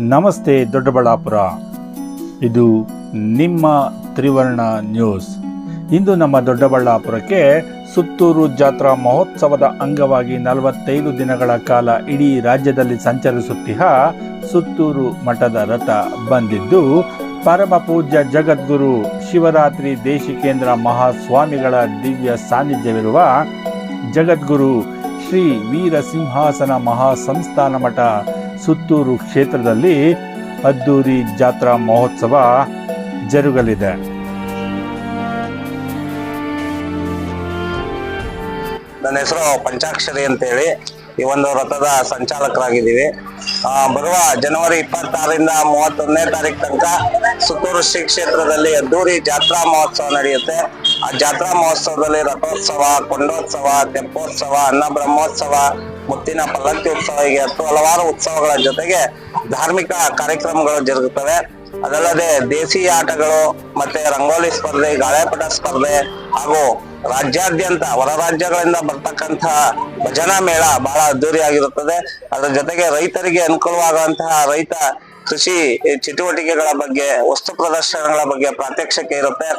ನಮಸ್ತೆ ದೊಡ್ಡಬಳ್ಳಾಪುರ. ಇದು ನಿಮ್ಮ ತ್ರಿವರ್ಣ ನ್ಯೂಸ್. ಇಂದು ನಮ್ಮ ದೊಡ್ಡಬಳ್ಳಾಪುರಕ್ಕೆ ಸುತ್ತೂರು ಜಾತ್ರಾ ಮಹೋತ್ಸವದ ಅಂಗವಾಗಿ ನಲವತ್ತೈದು ದಿನಗಳ ಕಾಲ ಇಡೀ ರಾಜ್ಯದಲ್ಲಿ ಸಂಚರಿಸುತ್ತಿಹ ಸುತ್ತೂರು ಮಠದ ರಥ ಬಂದಿದ್ದು, ಪರಮ ಪೂಜ್ಯ ಜಗದ್ಗುರು ಶಿವರಾತ್ರಿ ದೇಶಿಕೇಂದ್ರ ಮಹಾಸ್ವಾಮಿಗಳ ದಿವ್ಯ ಸಾನ್ನಿಧ್ಯವಿರುವ ಜಗದ್ಗುರು ಶ್ರೀ ವೀರಸಿಂಹಾಸನ ಮಹಾಸಂಸ್ಥಾನ ಮಠ ಸುತ್ತೂರು ಕ್ಷೇತ್ರದಲ್ಲಿ ಅದ್ದೂರಿ ಜಾತ್ರಾ ಮಹೋತ್ಸವ ಜರುಗಲಿದೆ. ನನ್ನ ಹೆಸರು ಪಂಚಾಕ್ಷರಿ ಅಂತೇಳಿ. ಈ ಒಂದು ರಥದ ಸಂಚಾಲಕರಾಗಿದ್ದೀವಿ. ಬರುವ ಜನವರಿ ಇಪ್ಪತ್ತಾರರಿಂದ ಮೂವತ್ತೊಂದನೇ ತಾರೀಕು ತನಕ ಸುತ್ತೂರು ಶ್ರೀ ಕ್ಷೇತ್ರದಲ್ಲಿ ಅದ್ದೂರಿ ಜಾತ್ರಾ ಮಹೋತ್ಸವ ನಡೆಯುತ್ತೆ. ಆ ಜಾತ್ರಾ ಮಹೋತ್ಸವದಲ್ಲಿ ರಥೋತ್ಸವ, ಕೊಂಡೋತ್ಸವ ತೆಪ್ಪೋತ್ಸವ ಅನ್ನ ಬ್ರಹ್ಮೋತ್ಸವ ಮುತ್ತಿನ ಪಲ್ಲಕ್ಕಿ ಉತ್ಸವ ಅಥವಾ ಹಲವಾರು ಉತ್ಸವಗಳ ಜೊತೆಗೆ ಧಾರ್ಮಿಕ ಕಾರ್ಯಕ್ರಮಗಳು ಜರುಗುತ್ತವೆ. ಅದಲ್ಲದೆ ದೇಸಿ ಆಟಗಳು ಮತ್ತೆ ರಂಗೋಲಿ ಸ್ಪರ್ಧೆ ಗಾಳೆಪಟ ಸ್ಪರ್ಧೆ ಹಾಗೂ ರಾಜ್ಯಾದ್ಯಂತ, ಹೊರ ರಾಜ್ಯಗಳಿಂದ ಬರ್ತಕ್ಕಂತಹ ಭಜನಾ ಮೇಳ ಬಹಳ ಅದ್ದೂರಿಯಾಗಿರುತ್ತದೆ. ಅದರ ಜೊತೆಗೆ ರೈತರಿಗೆ ಅನುಕೂಲವಾಗುವಂತಹ ರೈತ ಕೃಷಿ ಚಟುವಟಿಕೆಗಳ ಬಗ್ಗೆ, ವಸ್ತು ಪ್ರದರ್ಶನಗಳ ಬಗ್ಗೆ ಪ್ರಾತ್ಯಕ್ಷಿಕೆ ಇರುತ್ತೆ.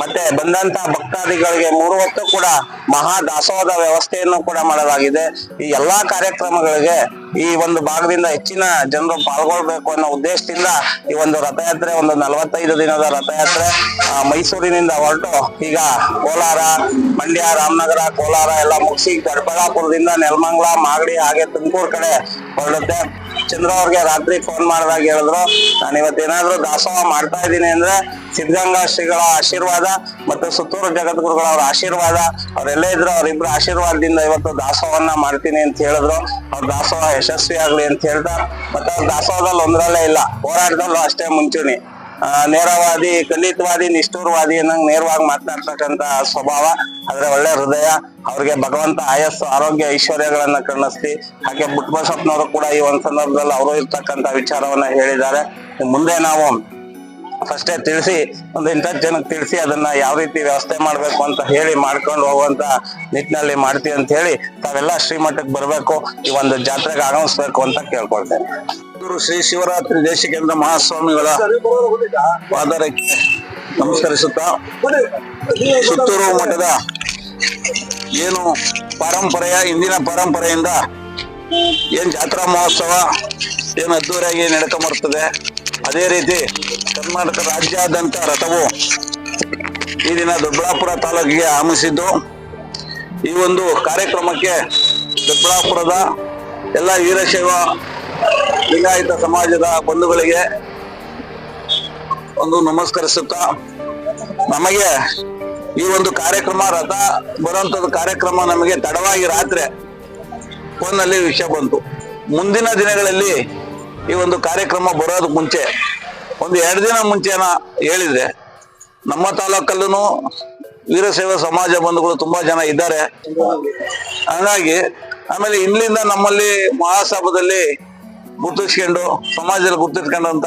ಮತ್ತೆ ಬಂದಂತ ಭಕ್ತಾದಿಗಳಿಗೆ ಮೂರು ಹೊತ್ತು ಕೂಡ ಮಹಾ ದಾಸೋಹದ ವ್ಯವಸ್ಥೆಯನ್ನು ಕೂಡ ಮಾಡಲಾಗಿದೆ. ಈ ಎಲ್ಲಾ ಕಾರ್ಯಕ್ರಮಗಳಿಗೆ ಈ ಒಂದು ಭಾಗದಿಂದ ಹೆಚ್ಚಿನ ಜನರು ಪಾಲ್ಗೊಳ್ಬೇಕು ಅನ್ನೋ ಉದ್ದೇಶದಿಂದ ಈ ಒಂದು ರಥಯಾತ್ರೆ, ಒಂದು ನಲವತ್ತೈದು ದಿನದ ರಥಯಾತ್ರೆ ಮೈಸೂರಿನಿಂದ ಹೊರಟು ಈಗ ಕೋಲಾರ, ಮಂಡ್ಯ, ರಾಮನಗರ, ಕೋಲಾರ ಎಲ್ಲ ಮುಗಿಸಿ ದೊಡ್ಡಬಳ್ಳಾಪುರದಿಂದ ನೆಲಮಂಗ್ಲ, ಮಾಗಡಿ ಹಾಗೆ ತುಮಕೂರು ಕಡೆ ಹೊರಡುತ್ತೆ. ಚಂದ್ರ ಅವ್ರಿಗೆ ರಾತ್ರಿ ಫೋನ್ ಮಾಡಿದಾಗ ಹೇಳಿದ್ರು ನಾನು ಇವತ್ತೇನಾದ್ರೂ ದಾಸೋಹ ಮಾಡ್ತಾ ಇದ್ದೀನಿ ಅಂದ್ರೆ ಸಿದ್ಧಗಂಗಾ ಶ್ರೀಗಳ ಆಶೀರ್ವಾದ ಮತ್ತು ಸುತ್ತೂರು ಜಗದ್ಗುರುಗಳ ಅವ್ರ ಆಶೀರ್ವಾದ, ಅವರೆಲ್ಲ ಇದ್ರು ಅವರಿಬ್ರು ಆಶೀರ್ವಾದದಿಂದ ಇವತ್ತು ದಾಸೋಹವನ್ನ ಮಾಡ್ತೀನಿ ಅಂತ ಹೇಳಿದ್ರು. ಅವ್ರ ದಾಸೋಹ ಯಶಸ್ವಿ ಆಗ್ಲಿ ಅಂತ ಹೇಳ್ತಾ, ಮತ್ತೆ ಅವ್ರ ದಾಸೋಹದಲ್ಲಿ ಒಂದ್ರಲ್ಲೇ ಇಲ್ಲ, ಹೋರಾಟದಲ್ಲೂ ಅಷ್ಟೇ ಮುಂಚೂಣಿ. ನೇರವಾದಿ, ಖಂಡಿತವಾದಿ, ನಿಷ್ಠೂರವಾದಿ ಅನ್ನಂಗ್ ನೇರವಾಗಿ ಮಾತನಾಡ್ತಕ್ಕಂತ ಸ್ವಭಾವ, ಆದ್ರೆ ಒಳ್ಳೆ ಹೃದಯ, ಅವ್ರಿಗೆ ಭಗವಂತ ಆಯಸ್ಸು, ಆರೋಗ್ಯ, ಐಶ್ವರ್ಯಗಳನ್ನ ಕಣ್ಣಿಸ್ತಿ, ಹಾಗೆ ಬುಟ್ಬಸಪ್ಪನವರು ಕೂಡ ಈ ಒಂದ್ ಸಂದರ್ಭದಲ್ಲಿ ಅವರು ಇರ್ತಕ್ಕಂತ ವಿಚಾರವನ್ನ ಹೇಳಿದ್ದಾರೆ. ಮುಂದೆ ನಾವು ಫಸ್ಟೇ ತಿಳಿಸಿ, ಒಂದು ಇಂಥ ಜನಕ್ಕೆ ತಿಳಿಸಿ ಅದನ್ನ ಯಾವ ರೀತಿ ವ್ಯವಸ್ಥೆ ಮಾಡ್ಬೇಕು ಅಂತ ಹೇಳಿ ಮಾಡ್ಕೊಂಡು ಹೋಗುವಂತ ನಿಟ್ಟಿನಲ್ಲಿ ಮಾಡ್ತೀವಿ ಅಂತ ಹೇಳಿ ತಾವೆಲ್ಲ ಶ್ರೀಮಠಕ್ಕೆ ಬರಬೇಕು, ಈ ಒಂದು ಜಾತ್ರೆಗೆ ಆಗಮಿಸ್ಬೇಕು ಅಂತ ಕೇಳ್ಕೊಳ್ತೇನೆ. ಶ್ರೀ ಶಿವರಾತ್ರಿ ದೇಶಿಕೇಂದ್ರ ಮಹಾಸ್ವಾಮಿಗಳ ಪಾದರಕ್ಕೆ ನಮಸ್ಕರಿಸುತ್ತಾ, ಸುತ್ತೂರು ಮಠದ ಏನು ಪರಂಪರೆಯ ಹಿಂದಿನ ಪರಂಪರೆಯಿಂದ ಏನ್ ಜಾತ್ರಾ ಮಹೋತ್ಸವ, ಏನು ಅದ್ದೂರಿಯಾಗಿ ನಡ್ಕೊಂಬರ್ತದೆ ಅದೇ ರೀತಿ ಕರ್ನಾಟಕ ರಾಜ್ಯಾದ್ಯಂತ ರಥವು ಈ ದಿನ ದೊಡ್ಡಬಳ್ಳಾಪುರ ತಾಲೂಕಿಗೆ ಆಗಮಿಸಿದ್ದು. ಈ ಒಂದು ಕಾರ್ಯಕ್ರಮಕ್ಕೆ ದೊಡ್ಡಬಳ್ಳಾಪುರದ ಎಲ್ಲ ವೀರಶೈವ ಲಿಂಗಾಯತ ಸಮಾಜದ ಬಂಧುಗಳಿಗೆ ಒಂದು ನಮಸ್ಕರಿಸುತ್ತಾ, ನಮಗೆ ಈ ಒಂದು ಕಾರ್ಯಕ್ರಮ, ರಥ ಬರುವಂತದ್ದು ಕಾರ್ಯಕ್ರಮ ನಮಗೆ ತಡವಾಗಿ ರಾತ್ರಿ ಫೋನಲ್ಲಿ ವಿಷಯ ಬಂತು. ಮುಂದಿನ ದಿನಗಳಲ್ಲಿ ಈ ಒಂದು ಕಾರ್ಯಕ್ರಮ ಬರೋದಕ್ಕೆ ಮುಂಚೆ, ಒಂದು ಎರಡು ದಿನ ಮುಂಚೆನ ಹೇಳಿದ್ರೆ, ನಮ್ಮ ತಾಲೂಕಲ್ಲೂ ವೀರಶೈವ ಸಮಾಜ ಬಂಧುಗಳು ತುಂಬಾ ಜನ ಇದ್ದಾರೆ. ಹಾಗಾಗಿ, ಆಮೇಲೆ ಇಲ್ಲಿಂದ ನಮ್ಮಲ್ಲಿ ಮಹಾಸಭದಲ್ಲಿ ಗುರ್ತಿಸ್ಕೊಂಡು, ಸಮಾಜದಲ್ಲಿ ಗುರ್ತಿಸ್ಕೊಂಡಂತ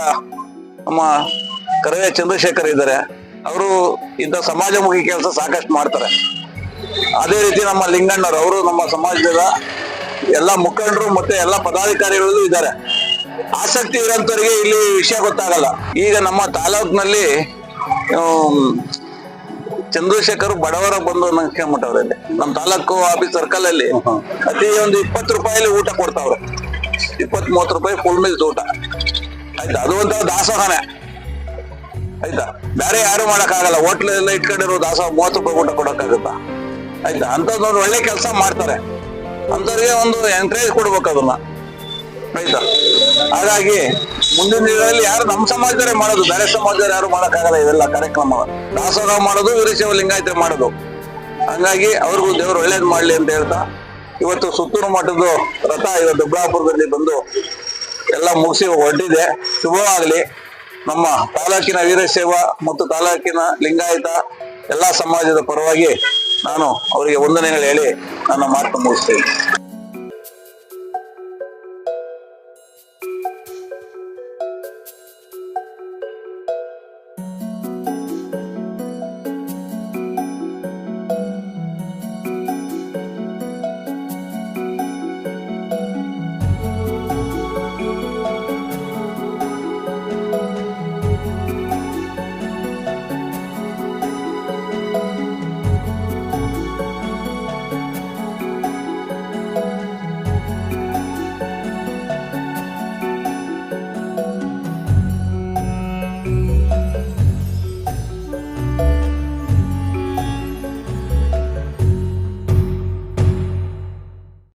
ನಮ್ಮ ಕರವೇ ಚಂದ್ರಶೇಖರ್ ಇದ್ದಾರೆ. ಅವರು ಇಂಥ ಸಮಾಜಮುಖಿ ಕೆಲಸ ಸಾಕಷ್ಟು ಮಾಡ್ತಾರೆ. ಅದೇ ರೀತಿ ನಮ್ಮ ಲಿಂಗಣ್ಣರು, ಅವರು ನಮ್ಮ ಸಮಾಜದ ಎಲ್ಲ ಮುಖಂಡರು ಮತ್ತೆ ಎಲ್ಲ ಪದಾಧಿಕಾರಿಗಳಲ್ಲೂ ಇದ್ದಾರೆ. ಆಸಕ್ತಿ ಇರೋಂಥವ್ರಿಗೆ ಇಲ್ಲಿ ವಿಷಯ ಗೊತ್ತಾಗಲ್ಲ. ಈಗ ನಮ್ಮ ತಾಲೂಕಿನಲ್ಲಿ ಚಂದ್ರಶೇಖರ್ ಬಡವರ ಬಂದು ಕೇಳ್ಬಿಟ್ಟವ್ರೆ ಇಲ್ಲಿ. ನಮ್ಮ ತಾಲೂಕು ಆಫೀಸ್ ಸರ್ಕಲ್ ಅಲ್ಲಿ ಅತಿ ಒಂದು ಇಪ್ಪತ್ತು ರೂಪಾಯಲ್ಲಿ ಊಟ ಕೊಡ್ತಾವ್ರೆ. ಇಪ್ಪತ್ ಮೂವತ್ತು ರೂಪಾಯಿ ಫುಲ್ ಮೀಲ್ಸ್ ಊಟ. ಆಯ್ತಾ? ಅದು ಒಂಥರ ದಾಸೋಹನೆ. ಆಯ್ತಾ? ಬೇರೆ ಯಾರು ಮಾಡಕ್ಕಾಗಲ್ಲ. ಹೋಟ್ಲ್ ಎಲ್ಲ ಇಟ್ಕೊಂಡಿರೋ ದಾಸೋಹ ಮೂವತ್ತು ರೂಪಾಯಿ ಊಟ ಕೊಡಕ್ಕಾಗುತ್ತಾ? ಆಯ್ತಾ? ಅಂತದ್ದು ಒಂದು ಒಳ್ಳೆ ಕೆಲಸ ಮಾಡ್ತಾರೆ. ಅಂತವ್ರಿಗೆ ಒಂದು ಎಂಕರೇಜ್ ಕೊಡ್ಬೇಕು ಅದನ್ನ. ಆಯ್ತಾ ಹಾಗಾಗಿ ಮುಂದಿನ ದಿನಗಳಲ್ಲಿ ಯಾರು ನಮ್ಮ ಸಮಾಜದವರೇ ಮಾಡೋದು, ಬೇರೆ ಸಮಾಜದವ್ರು ಯಾರು ಮಾಡೋಕ್ಕಾಗಲ್ಲ ಇದೆಲ್ಲ ಕಾರ್ಯಕ್ರಮ. ದಾಸೋಹ ಮಾಡೋದು ವೀರಶೈವ ಲಿಂಗಾಯತ ಮಾಡೋದು. ಹಂಗಾಗಿ ಅವ್ರಿಗೂ ದೇವರು ಒಳ್ಳೇದು ಮಾಡ್ಲಿ ಅಂತ ಹೇಳ್ತಾ, ಇವತ್ತು ಸುತ್ತೂರು ಮಠದ ರಥ ಇವತ್ತು ದೊಡ್ಡಾಪುರದಲ್ಲಿ ಬಂದು ಎಲ್ಲ ಮುಗಿಸಿ ಒಡ್ಡಿದೆ. ಶುಭವಾಗಲಿ. ನಮ್ಮ ತಾಲೂಕಿನ ವೀರಶೈವ ಮತ್ತು ತಾಲೂಕಿನ ಲಿಂಗಾಯತ ಎಲ್ಲ ಸಮಾಜದ ಪರವಾಗಿ ನಾನು ಅವರಿಗೆ ವಂದನೆಗಳು ಹೇಳಿ ನನ್ನ ಮಾತು ಮುಗಿಸ್ತೇನೆ.